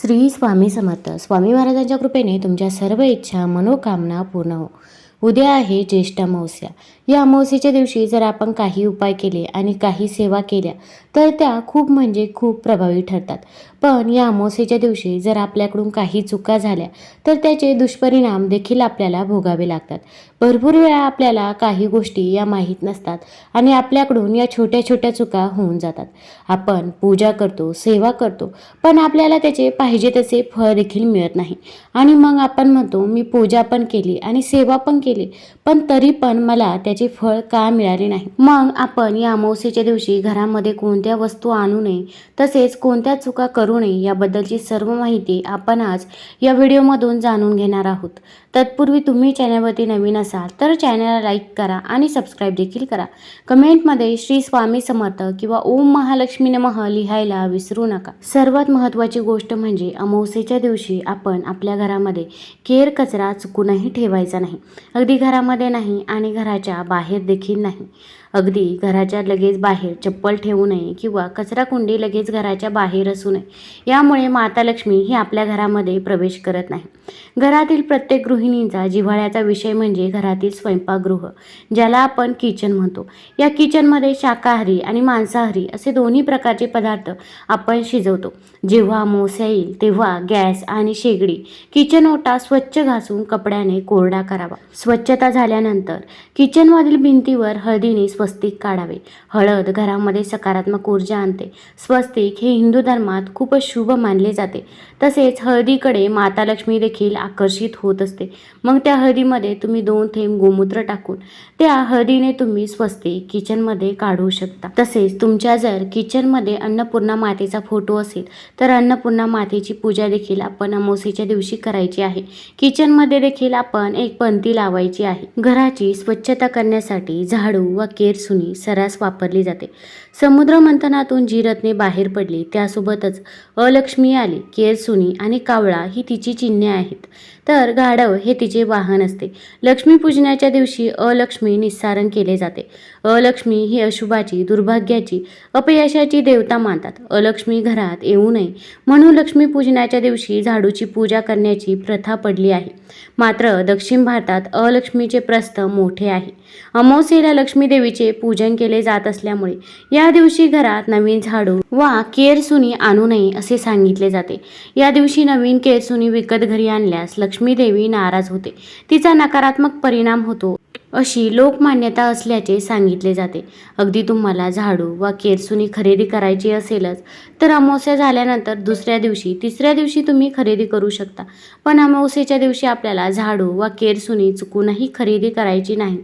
श्री स्वामी समर्थ. स्वामी महाराजांच्या कृपेने तुमच्या सर्व इच्छा मनोकामना पूर्ण हो. उद्या आहे ज्येष्ठ अमावस्या. या अमावस्येच्या दिवशी जर आपण काही उपाय केले आणि काही सेवा केल्या तर त्या खूप म्हणजे खूप प्रभावी ठरतात. पण या अमावस्येच्या दिवशी जर आपल्याकडून काही चुका झाल्या तर त्याचे दुष्परिणाम देखील आपल्याला भोगावे लागतात. भरपूर वेळा आपल्याला काही गोष्टी या माहीत नसतात आणि आपल्याकडून या छोट्या छोट्या चुका होऊन जातात. आपण पूजा करतो सेवा करतो पण आपल्याला त्याचे पाहिजे तसे फळ देखील मिळत नाही. आणि मग आपण म्हणतो मी पूजा पण केली आणि सेवा पण केली पण तरी पण मला त्या त्याचे फळ का मिळाले नाही? मग आपण या अमावस्येच्या दिवशी घरामध्ये कोणत्या वस्तू आणू नये तसेच कोणत्या चुका करू नये याबद्दलची सर्व माहिती आपण आज या व्हिडिओमधून जाणून घेणार आहोत. तत्पूर्वी तुम्ही चॅनलवरती नवीन असाल तर चॅनलला लाईक करा आणि सबस्क्राईब देखील करा. कमेंटमध्ये श्री स्वामी समर्थ किंवा ओम महालक्ष्मी नमः लिहायला विसरू नका. सर्वात महत्त्वाची गोष्ट म्हणजे अमावस्येच्या दिवशी आपण आपल्या घरामध्ये केर कचरा चुकूनही ठेवायचा नाही. अगदी घरामध्ये नाही आणि घराच्या बाहेर देखील नाही. अगदी घराच्या लगेच बाहेर चप्पल ठेवू नये किंवा कचरा कुंडी लगेच घराच्या बाहेर असू नये. यामुळे माता लक्ष्मी ही आपल्या घरामध्ये प्रवेश करत नाही. घरातील प्रत्येक गृहिणींचा जिव्हाळ्याचा विषय म्हणजे घरातील स्वयंपाकगृह ज्याला आपण किचन म्हणतो. या किचनमध्ये शाकाहारी आणि मांसाहारी असे दोन्ही प्रकारचे पदार्थ आपण शिजवतो. जेव्हा अमावस्या येईल तेव्हा गॅस आणि शेगडी किचन ओटा स्वच्छ घासून कपड्याने कोरडा करावा. स्वच्छता झाल्यानंतर किचनमधील भिंतीवर हळदीने स्व स्वस्तिक काढावे. हळद घरामध्ये सकारात्मक ऊर्जा आणते. स्वस्तिक हे हिंदू धर्मात खूपच शुभ मानले जाते. तसेच हळदीकडे माता लक्ष्मी देखील आकर्षित होत असते. मग त्या हळदीमध्ये तुम्ही दोन थेंब गोमूत्र टाकून त्या हळदीने तुम्ही स्वस्तिक किचनमध्ये काढू शकता. तसेच तुमच्या जर किचनमध्ये अन्नपूर्णा मातेचा फोटो असेल तर अन्नपूर्णा मातेची पूजा देखील आपण अमावस्येच्या दिवशी करायची आहे. किचनमध्ये देखील आपण एक पंती लावायची आहे. घराची स्वच्छता करण्यासाठी झाडू व सुनी सरास वापरली जाते. समुद्र मंथनातून जी रत्ने बाहेर पडली त्यासोबतच अलक्ष्मी आली केरसुनी आणि कावळा ही तिची चिन्हे आहेत. तर गाढव हे तिचे वाहन असते. लक्ष्मीपूजनाच्या दिवशी अलक्ष्मी निस्सारण केले जाते. अलक्ष्मी ही अशुभाची दुर्भाग्याची अपयशाची देवता मानतात. अलक्ष्मी घरात येऊ नये. म्हणून लक्ष्मीपूजनाच्या दिवशी झाडूची पूजा करण्याची प्रथा पडली आहे. मात्र दक्षिण भारतात अलक्ष्मीचे प्रस्थ मोठे आहे. अमावस्येला लक्ष्मी देवीचे पूजन केले जात असल्यामुळे या दिवशी घरात नवीन झाडू वा केरसुनी आणू नये असे सांगितले जाते. या दिवशी नवीन केरसुनी विकत घरी आणल्यास लक्ष्मी देवी नाराज होते. तिचा नकारात्मक परिणाम होतो. अशी लोकमान्यता असल्याचे सांगितले जाते. अगदी तुम्हाला झाडू वा केरसुनी खरेदी करायची असेलच तर अमावस्या झाल्यानंतर दुसऱ्या दिवशी तिसऱ्या दिवशी तुम्ही खरेदी करू शकता. पण अमावस्येच्या दिवशी आपल्याला झाडू वा केरसुनी चुकूनही खरेदी करायची नाही.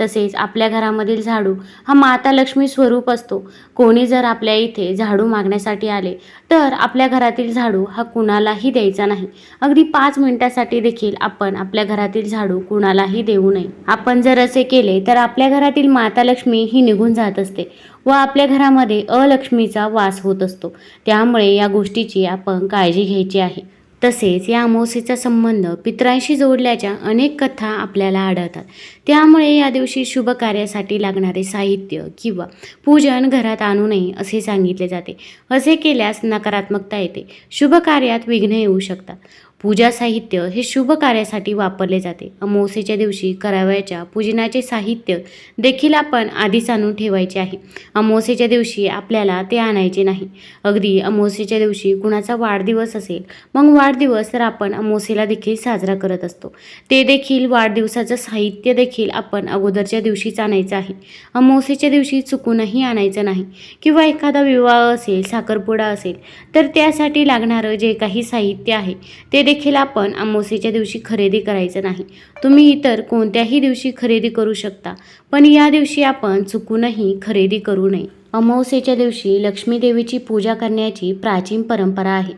तसेच आपल्या घरामधील झाडू हा माता लक्ष्मी स्वरूप असतो. कोणी जर आपल्या इथे झाडू मागण्यासाठी आले तर आपल्या घरातील झाडू हा कुणालाही द्यायचा नाही. अगदी पाच मिनिटासाठी देखील आपण आपल्या घरातील झाडू कुणालाही देऊ नये. आपण जर जर असे केले तर आपल्या घरातील माता लक्ष्मी ही निघून जात असते व आपल्या घरामध्ये अलक्ष्मीचा वास होत असतो. त्यामुळे या गोष्टीची आपण काळजी घ्यायची आहे. तसेच या अमावस्येचा संबंध पितरांशी जोडल्याच्या अनेक कथा आपल्याला आढळतात. त्यामुळे या दिवशी शुभ कार्यासाठी लागणारे साहित्य किंवा पूजन घरात आणू नये असे सांगितले जाते. असे केल्यास नकारात्मकता येते. शुभ कार्यात विघ्न येऊ शकतात. पूजा साहित्य हे शुभ कार्यासाठी वापरले जाते. अमावस्येच्या दिवशी करावयाच्या पूजनाचे साहित्य देखील आपण आधीच आणून ठेवायचे आहे. अमावस्येच्या दिवशी आपल्याला ते आणायचे नाही. अगदी अमावस्येच्या दिवशी कुणाचा वाढदिवस असेल मग वाढदिवस तर आपण अमावस्येला देखील साजरा करत असतो. ते देखील वाढदिवसाचं साहित्य देखील आपण अगोदरच्या दिवशीच आणायचं आहे. अमावस्येच्या दिवशी चुकूनही आणायचं नाही. किंवा एखादा विवाह असेल साखरपुडा असेल तर त्यासाठी लागणारं जे काही साहित्य आहे ते देखील आपण अमावस्येच्या दिवशी खरेदी करायचं नाही. तुम्ही इतर कोणत्याही दिवशी खरेदी करू शकता पण या दिवशी आपण चुकूनही खरेदी करू नये. अमावस्येच्या दिवशी लक्ष्मी देवीची पूजा करण्याची प्राचीन परंपरा आहे.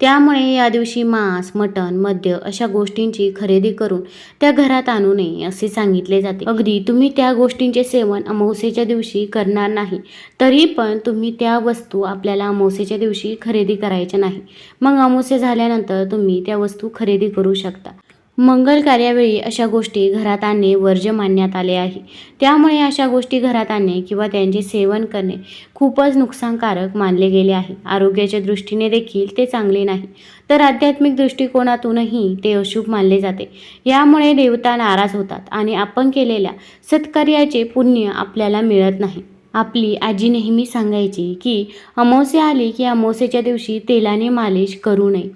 त्यामुळे या दिवशी मांस मटण मद्य अशा गोष्टींची खरेदी करून त्या घरात आणू नये असे सांगितले जाते. अगदी तुम्ही त्या गोष्टींचे सेवन अमावस्येच्या दिवशी करणार नाही तरी पण तुम्ही त्या वस्तू आपल्याला अमावस्येच्या दिवशी खरेदी करायच्या नाही. मग अमावस्या झाल्यानंतर तुम्ही त्या वस्तू खरेदी करू शकता. मंगल कार्यावेळी अशा गोष्टी घरात आणणे वर्ज्य मानण्यात आले आहे. त्यामुळे अशा गोष्टी घरात आणणे किंवा त्यांचे सेवन करणे खूपच नुकसानकारक मानले गेले आहे. आरोग्याच्या दृष्टीने देखील ते चांगले नाही. तर आध्यात्मिक दृष्टिकोनातूनही ते अशुभ मानले जाते. यामुळे देवता नाराज होतात आणि आपण केलेल्या सत्कार्याचे पुण्य आपल्याला मिळत नाही. आपली आजी नेहमी सांगायची की अमावस्या आली की अमावस्याच्या दिवशी तेलाने मालिश करू नये.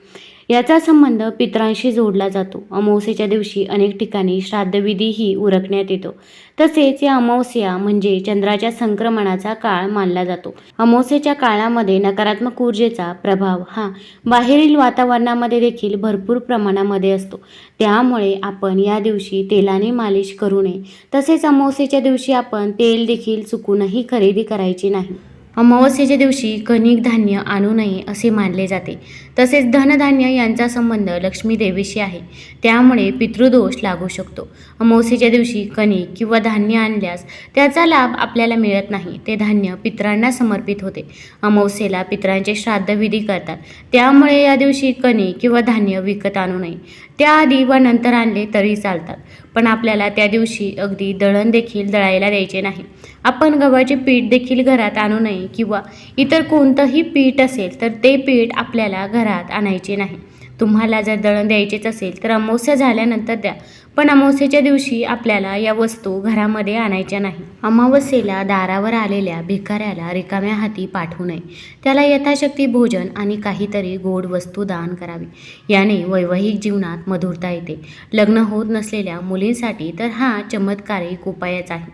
याचा संबंध पितरांशी जोडला जातो. अमावस्येच्या दिवशी अनेक ठिकाणी श्राद्धविधीही उरकण्यात येतो. तसेच या अमावस्या म्हणजे चंद्राच्या संक्रमणाचा काळ मानला जातो. अमावस्येच्या काळामध्ये नकारात्मक ऊर्जेचा प्रभाव हा बाहेरील वातावरणामध्ये देखील भरपूर प्रमाणामध्ये असतो. त्यामुळे आपण या दिवशी तेलाने मालिश करू नये. तसेच अमावस्येच्या दिवशी आपण तेल देखील चुकूनही खरेदी करायची नाही. अमावस्येच्या दिवशी कणिक धान्य आणू नये असे मानले जाते. तसेच धनधान्य यांचा संबंध लक्ष्मीदेवीशी आहे. त्यामुळे पितृदोष लागू शकतो. अमावस्येच्या दिवशी कणिक किंवा धान्य आणल्यास त्याचा लाभ आपल्याला मिळत नाही. ते धान्य पितरांना समर्पित होते. अमावस्येला पितरांचे श्राद्धविधी करतात. त्यामुळे या दिवशी कणिक किंवा धान्य विकत आणू नये. त्याआधी व नंतर आणले तरी चालतात. पण आपल्याला त्या दिवशी अगदी दळण देखील दळायला द्यायचे नाही. आपण गव्हाचे पीठ देखील घरात आणू नये किंवा इतर कोणतंही पीठ असेल तर ते पीठ आपल्याला घरात घरात आणायचे नाही. तुम्हाला जर दळण द्यायचेच असेल तर अमावस्या झाल्यानंतर द्या. पण अमावस्येच्या दिवशी आपल्याला या वस्तू घरामध्ये आणायच्या नाही. अमावस्येला दारावर आलेल्या भिकाऱ्याला रिकाम्या हाती पाठवू नये. त्याला यथाशक्ती भोजन आणि काहीतरी गोड वस्तू दान करावी. याने वैवाहिक जीवनात मधुरता येते. लग्न होत नसलेल्या मुलींसाठी तर हा चमत्कारिक उपायच आहे.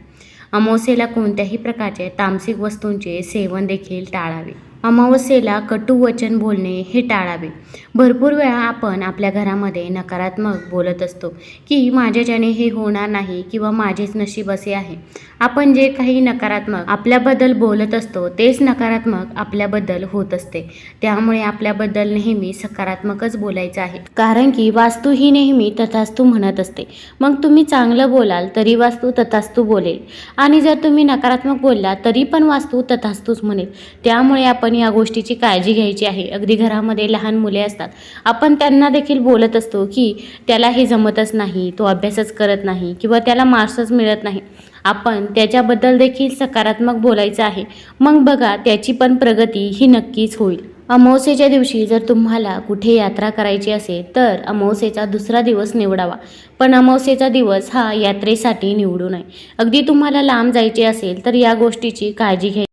अमावस्येला कोणत्याही प्रकारचे तामसिक वस्तूंचे सेवन देखील टाळावे. अमावस्येला कटू वचन बोलणे हे टाळावे. भरपूर वेळा आपण आपल्या घरामध्ये नकारात्मक बोलत असतो की माझ्याच्याने हे होणार नाही किंवा माझेच नशीब असे आहे. आपण जे काही नकारात्मक आपल्याबद्दल बोलत असतो तेच नकारात्मक आपल्याबद्दल होत असते. त्यामुळे आपल्याबद्दल नेहमी सकारात्मकच बोलायचं आहे. कारण की वास्तू ही नेहमी तथास्तू म्हणत असते. मग तुम्ही चांगलं बोलाल तरी वास्तू तथास्तू बोलेल. आणि जर तुम्ही नकारात्मक बोलला तरी पण वास्तू तथास्तूच म्हणेल. त्यामुळे आपण या गोष्टीची काळजी घ्यायची आहे. अगदी घरामध्ये लहान मुले असतात. आपण त्यांना देखील बोलत असतो की त्याला हे जमतच नाही तो अभ्यासच करत नाही किंवा त्याला मार्क्सच मिळत नाही. आपण त्याच्याबद्दल देखील सकारात्मक बोलायचं आहे. मग बघा त्याची पण प्रगती ही नक्कीच होईल. अमावस्येच्या दिवशी जर तुम्हाला कुठे यात्रा करायची असेल तर अमावस्येचा दुसरा दिवस निवडावा. पण अमावस्येचा दिवस हा यात्रेसाठी निवडू नये. अगदी तुम्हाला लांब जायचे असेल तर या गोष्टीची काळजी घ्या.